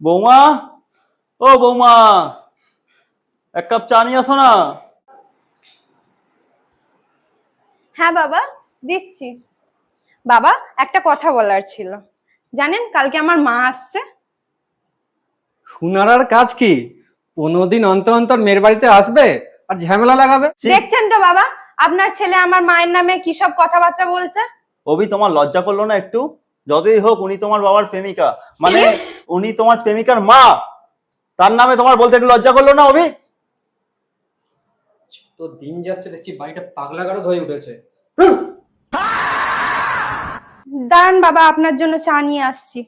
বৌমা? ও বৌমা এক কাপ চা নিয়ে আসো না। হ্যাঁ বাবা দিচ্ছি। বাবা একটা কথা বলার ছিল। জানেন কালকে আমার মা আসছে। সুনারার কাজ কি? পনেরো দিন অন্তর অন্তর মেয়ের বাড়িতে আসবে আর ঝামেলা লাগাবে? দেখছেন তো বাবা আপনার ছেলে আমার মায়ের নামে কি সব কথাবার্তা বলছে? অভি তোমার লজ্জা করল না একটু? যতই হোক উনি তোমার বাবার প্রেমিকা। মানে উনি তোমার প্রেমিকার মা। তার নামে তোমার বলতে একটু লজ্জা করল না অভি? তো দিন যাচ্ছে দেখছি বাড়িটা পাগলা গারদ হয়ে উঠেছে। দাঁড়ান বাবা আপনার জন্য চা নিয়ে আসছি।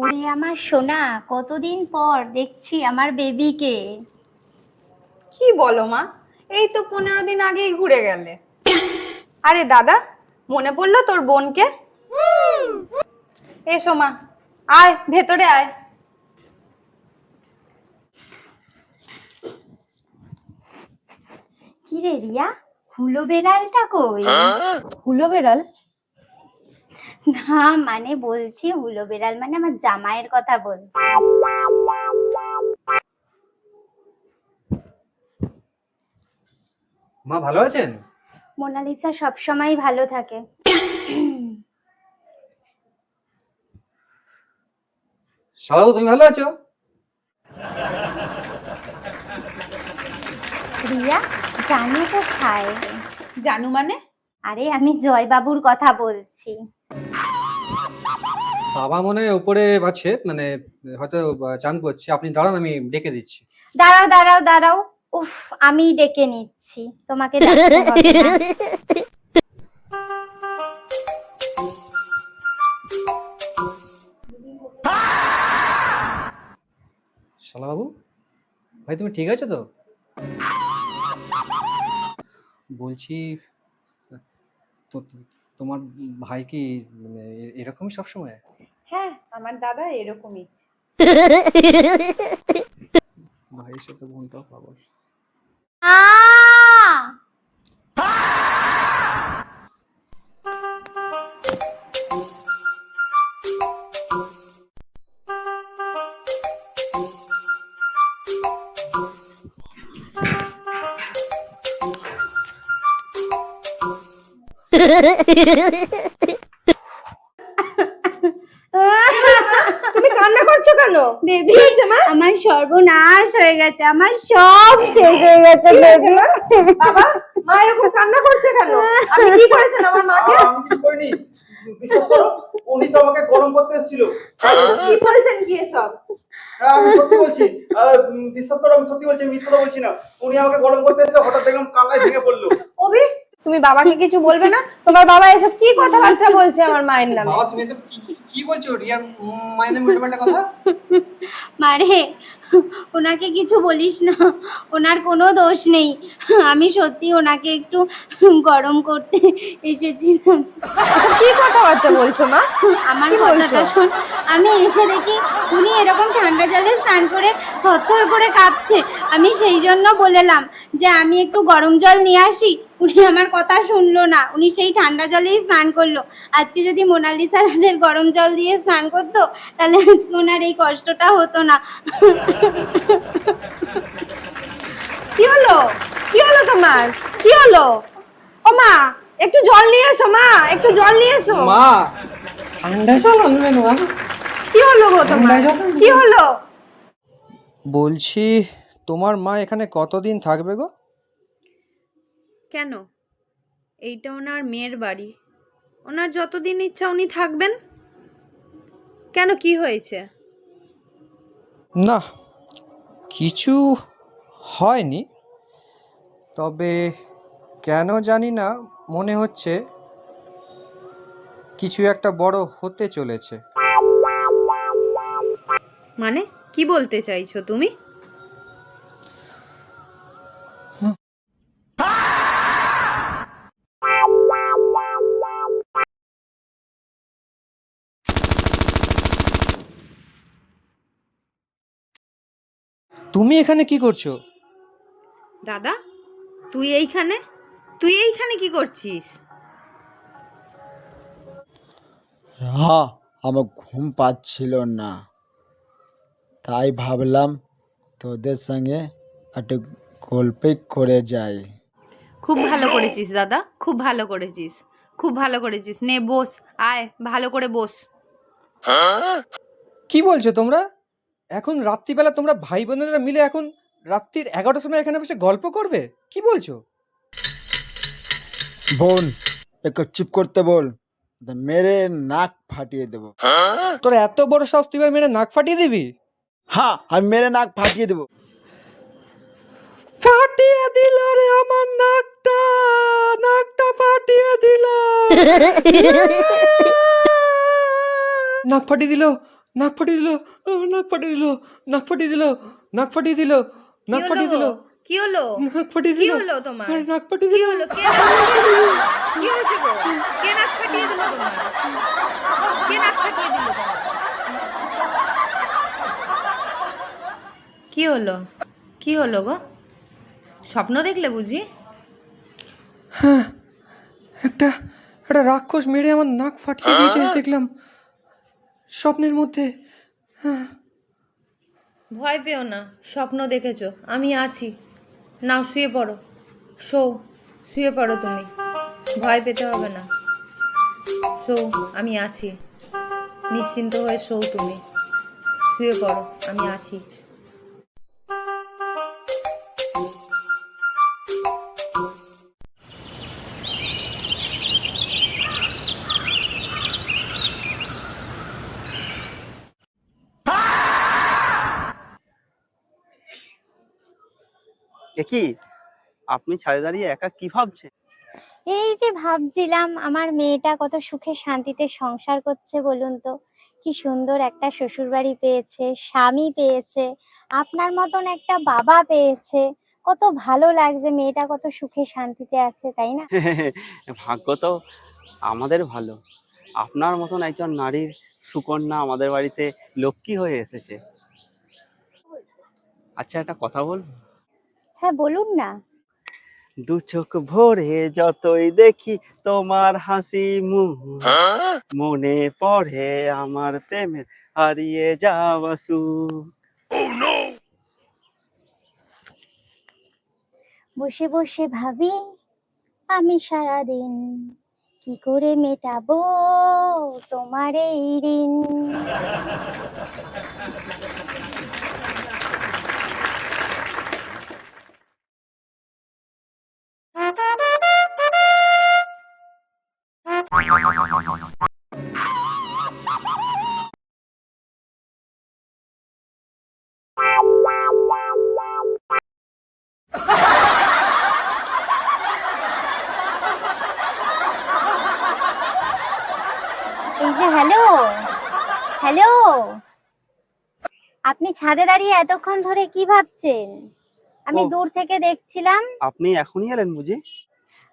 ওরে আমার সোনা কতদিন পর দেখছি আমার বেবিকে কি বলো মা? এই তো পনেরো দিন আগেই ঘুরে গেলে। আরে দাদা মনে পড়ল তোর বোনকে? এসো মা আয় ভেতরে আয়। কি রে রিয়া হুলো বেড়ালটা কই? হুলো বেড়াল? না মানে বলছি হুলো বেড়াল মানে আমার জামাইয়ের কথা বলছি। মা ভালো আছেন? মোনালিসা সবসময় ভালো থাকে। শালাবু তুমি ভালো আছো? রিয়া জানো কোথায়? জানু মানে? আরে আমি জয়বাবুর কথা বলছি। বাবা মনে হয় উপরে আছে মানে হয়তো চান করছে। আপনি দাঁড়ান আমি ডেকে দিচ্ছি। দাঁড়াও দাঁড়াও দাঁড়াও। উফ আমি ডেকে নিচ্ছি। তোমাকে ডাকতে হবে না। শালাবাবু ভাই তুমি ঠিক আছো তো? বলছি তো- তো- তোমার ভাই কি মানে এ- এরকমই সবসময়? হ্যাঁ আমার দাদা এরকমই। ভাইয়ের সাথে বোনটাও পাগল। তুমি কান্না করছ কেন? বেবি মা? আমার সর্বনাশ হয়ে গেছে আমার সব শেষ হয়ে গেছে বেবি। বাবা মা এরকম কান্না করছে কেন? আপনি কি করেছেন আমার মাকে? আমি কিছু করিনি। উনি তো আমাকে গরম করতে এসেছিল। কি বলছেন কি এসব? হ্যাঁ, আমি সত্যি বলছি। বিশ্বাস করো আমি সত্যি বলছি মিথ্যা বলছি না। উনি আমাকে গরম করতে এসে হঠাৎ দেখলাম কান্নায় ভেঙে পড়ল। অভি তুমি বাবাকে কিছু বলবে না? তোমার বাবা এসব কি কথাবার্তা বলছে আমার মায়ের নামে? বাবা তুমি এসব কি- কি- কি বলছো? রিয়ার মায়ের নামে উল্টোপাল্টা কথা? মারে ওনাকে কিছু বলিস না। ওনার কোনো দোষ নেই। আমি সত্যি ওনাকে একটু গরম করতে এসেছিলাম। কি কথাবার্তা বলছো মা? আমার কথাটা শোন আমি এসে দেখি উনি এরকম ঠান্ডা জলে স্নান করে থরথর করে কাঁপছে। আমি সেই জন্য বলেলাম যে আমি একটু গরম জল নিয়ে আসি। উনি আমার কথা শুনলো না। উনি সেই ঠান্ডা জলেই স্নান করল। আজকে যদি মোনালিসা রাদের গরম জল দিয়ে স্নান করতো তাহলে আজকে ওনার এই কষ্টটা হতো না। কি হলো? কি হলো তোমার? কি হলো? ও মা একটু জল নিয়ে এসো মা একটু জল নিয়ে এসো। মা ঠান্ডা জল আনবেন মা কি হলো গো তোমার? কি হলো? বলছি তোমার মা এখানে কতদিন থাকবে গো? কেন? এইটা ওনার মেয়ের বাড়ি। ওনার যতদিন ইচ্ছা উনি থাকবেন। কেন কি হয়েছে? না কিছু হয়নি। তবে কেন জানি না মনে হচ্ছে কিছু একটা বড় হতে চলেছে। মানে কি বলতে চাইছো তুমি? তুমি এখানে কি করছ? দাদা তুই এইখানে? তুই এইখানে কি করছিস? হ্যাঁ আমার ঘুম পাচ্ছিল না। তাই ভাবলাম তোদের সঙ্গে একটু গল্পে করে যাই। খুব ভালো করেছিস দাদা খুব ভালো করেছিস। খুব ভালো করেছিস। নে বস আয় ভালো করে বস। কি বলছো তোমরা? এখন রাত্রিবেলা তোমরা ভাই বোনেরা মিলে এখন রাত্রির এগারোটার সময় এখানে বসে গল্প করবে? কি বলছো? বোন একটু চুপ করতে বল। তো মেরে নাক ফাটিয়ে দেবো। তোর এত বড় সাহস তুই এবার মেরে নাক ফাটিয়ে দিবি? হ্যাঁ আমি মেরে নাক ফাটিয়ে দেবো। ফাটিয়ে দিল রে আমার নাকটা নাকটা ফাটিয়ে দিল। নাক ফাটিয়ে দিল? নাক ফাটিয়ে দিল নাক ফাটিয়ে দিল নাক ফাটিয়ে দিল নাক ফাটিয়ে দিল নাক ফাটিয়ে দিল কি হলো নাক ফাটিয়ে কি হলো তোমার আরে নাক ফাটিয়ে কি দিল হলো কে কি হয়েছে গো কে নাক ফাটিয়ে দিল তোমার কে নাক ফাটিয়ে দিল কি হলো কি হলো গো স্বপ্ন দেখলে বুঝি হ্যাঁ একটা একটা রাক্ষস মেরে আমার নাক ফাটিয়ে দিয়েছে দেখলাম স্বপ্নের মধ্যে ভয় পেও না, স্বপ্ন দেখেছ, আমি আছি। নাও, শুয়ে পড়ো। শো, শুয়ে পড়ো তুমি। ভয় পেতে হবে না। শো, আমি আছি। নিশ্চিন্ত হয়ে শো তুমি। শুয়ে পড়ো, আমি আছি। এ কি? আপনি ছাদে দাঁড়িয়ে একা কি ভাবছেন? এই যে ভাবছিলাম আমার মেয়েটা কত সুখে শান্তিতে সংসার করছে বলুন তো। কি সুন্দর একটা শ্বশুরবাড়ি পেয়েছে স্বামী পেয়েছে আপনার মতন একটা বাবা পেয়েছে। কত ভালো লাগছে মেয়েটা কত সুখে শান্তিতে আছে তাই না? ভাগ্য তো আমাদের ভালো। আপনার মতন একজন নারীর সুকন্যা আমাদের বাড়িতে লক্ষ্মী হয়ে এসেছে। আচ্ছা একটা কথা বলব? হ্যাঁ বলুন না। দু চোখ ভরে যতই দেখি তোমার হাসি মুখ মনে পড়ে আমার প্রেমের হারিয়ে যাওয়া সুখ। বসে বসে ভাবি আমি সারাদিন কি করে মেটাবো তোমার এই ঋণ? এই যে হ্যালো হ্যালো। আপনি ছাদে দাঁড়িয়ে এতক্ষণ ধরে কি ভাবছেন? আমি দূর থেকে দেখছিলাম। আপনি এখনই এলেন বুঝি?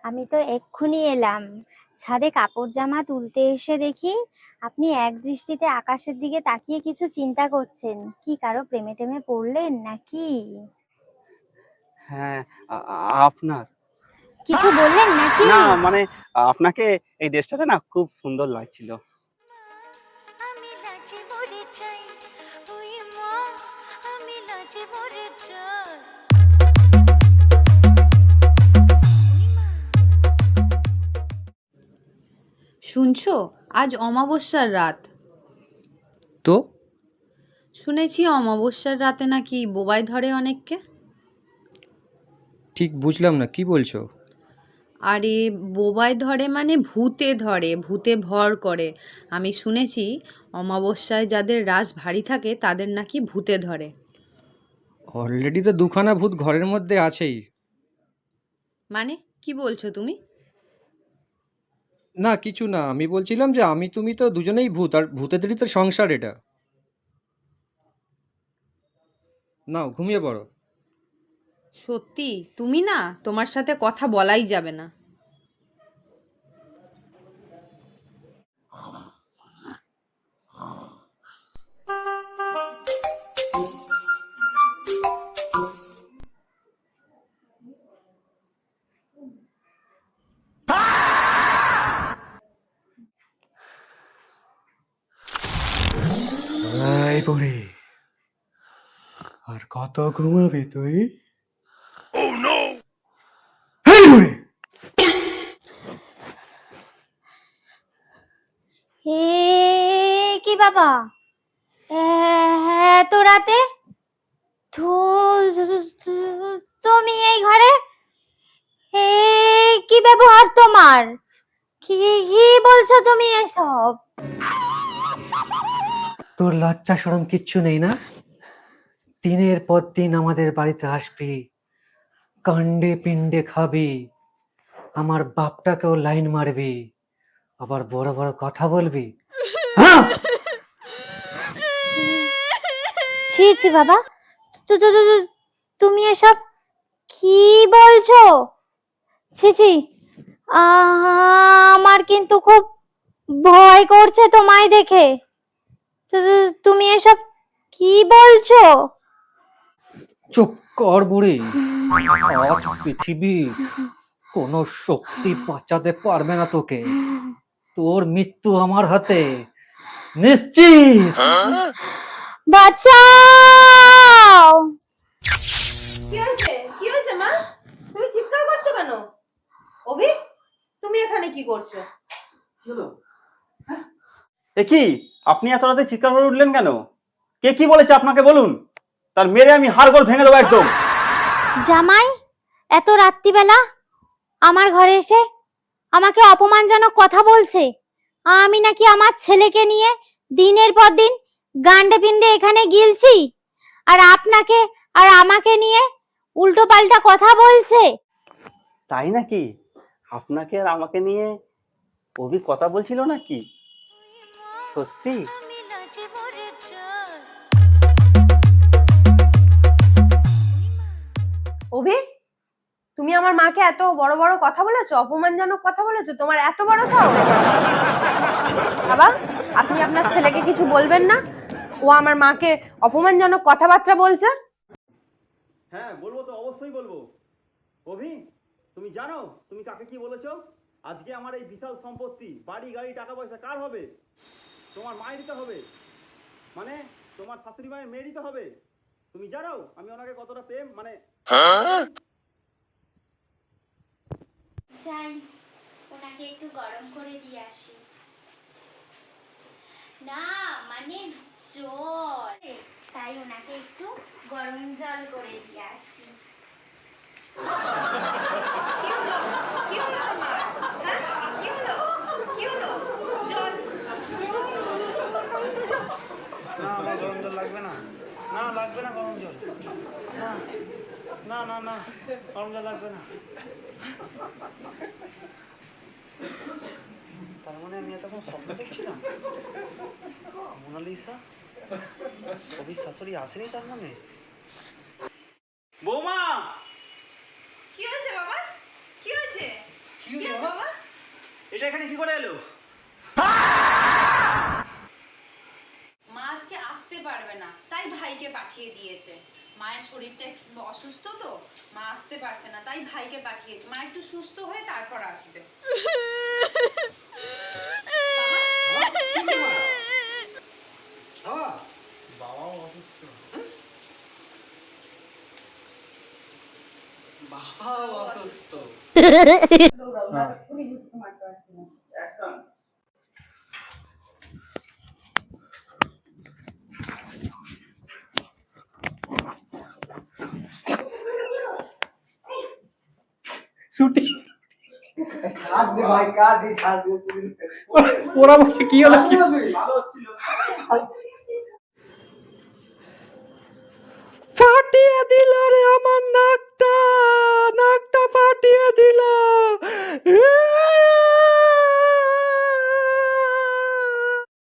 আমি তো এক্ষুনি এলাম। ছাদে কাপড় জামা তুলতে এসে দেখি আপনি এক দৃষ্টিতে আকাশের দিকে তাকিয়ে কিছু চিন্তা করছেন। কি কারও প্রেমে টেমে পড়লেন নাকি? হ্যাঁ আপনার। কিছু বললেন নাকি? না মানে আপনাকে এই ড্রেসটাতে না খুব সুন্দর লাগছিল। শুনছো? আজ অমাবস্যার রাত। তো? শুনেছি অমাবস্যার রাতে নাকি বোবাই ধরে অনেককে। ঠিক বুঝলাম না কি বলছো? আরে বোবাই ধরে মানে ভূতে ধরে ভূতে ভর করে। আমি শুনেছি অমাবস্যায় যাদের রাস ভারী থাকে তাদের নাকি ভূতে ধরে। অলরেডি তো দুখানা ভূত ঘরের মধ্যে আছেই। মানে? কি বলছো তুমি? না, কিছু না। আমি বলছিলাম যে আমি, তুমি তো দুজনেই ভূত, আর ভূতেদেরই তো সংসার এটা। নাও, ঘুমিয়ে পড়ো। সত্যি? তুমি না, তোমার সাথে কথা বলাই যাবে না। কত ঘুমাবি তুই হে কি বাবা? এত রাতে? তুমি এই ঘরে? হে কি ব্যবহার তোমার? কি কি বলছো তুমি এসব? তোর লজ্জা সরম কিচ্ছু নেই না? দিনের পর দিন আমাদের বাড়িতে আসবি কাণ্ডে পিণ্ডে খাবি আমার বাপটাকেও লাইন মারবি আবার বড় বড় কথা বলবি। হ্যাঁ? ছি ছি বাবা। তুমি এসব কি বলছো? ছি ছি। আ- আমার কিন্তু খুব ভয় করছে তোমায় দেখে। তুমি এসব কি বলছো? চুপ কর বুড়ি। আজ পৃথিবী কোনো শক্তি বাঁচাতে পারবে না তোকে। তোর মৃত্যু আমার হাতে। নিশ্চিত! বাঁচাও! কি হয়েছে? কি হয়েছে মা? তুমি চিৎকার করছ কেন? অভি তুমি এখানে কি করছ? এ কি আপনি এত রাতে চিৎকার করে উঠলেন কেন? কে কি বলেছে আপনাকে বলুন? তার মেরে আমি হাড়গোড় ভেঙে দেবো একদম। জামাই এত রাত্রিবেলা আমার ঘরে এসে আমাকে অপমানজনক কথা বলছে। আমি নাকি আমার ছেলেকে নিয়ে দিনের পর দিন গান্ডে পিণ্ডে এখানে গিলছি। আর আপনাকে আর আমাকে নিয়ে উল্টো পাল্টা কথা বলছে। তাই নাকি? আপনাকে আর আমাকে নিয়ে অভি কথা বলছিল নাকি? সত্যি? অভি, তুমি আমার মাকে এত বড় বড় কথা বলেছ, অপমানজনক কথা বলেছ, তোমার এত বড় সাহস? বাবা, আপনি আপনার ছেলেকে কিছু বলবেন না? ও আমার মাকে অপমানজনক কথাবার্তা বলছে? হ্যাঁ বলব তো, অবশ্যই বলব। অভি, তুমি জানো, তুমি কাকে কি বলেছ? আজকে আমার এই বিশাল সম্পত্তি, বাড়ি, গাড়ি টাকা পয়সা কার হবে? তোমার মায়ের দিতে হবে। মানে তোমার শাশুড়ি মায়ের মেয়ে দিতে হবে। তুমি জানো, আমি ওনাকে কতটা প্রেম মানে যাই ওনাকে একটু গরম করে দিয়ে আসি। না মানে জল। তাই ওনাকে একটু গরম জল করে দিয়ে আসি। লাগবে না। না, লাগবে না গরম জল। না না না না গরম লাগবে না। তার মানে আমি এতক্ষণ স্বপ্ন দেখছিলাম? মোনালিসা কবির শাশুড়ি আসেনি তার মানে? বৌমা! কি হয়েছে বাবা? কি হয়েছে? কি হয়েছে বাবা? এটা এখানে কি করে এলো? মা আজকে আসতে পারবে না তাই ভাইকে পাঠিয়ে দিয়েছে। মায়ের শরীরটা একটু অসুস্থ তো মা আসতে পারছে না তাই ভাইকে পাঠিয়েছে। মা একটু সুস্থ হয়ে তারপর আসবে। বাবা। অসুস্থ। ছুটি। ওরা বলছে কি হলো? ফাটিয়ে দিল রে আমার নাক।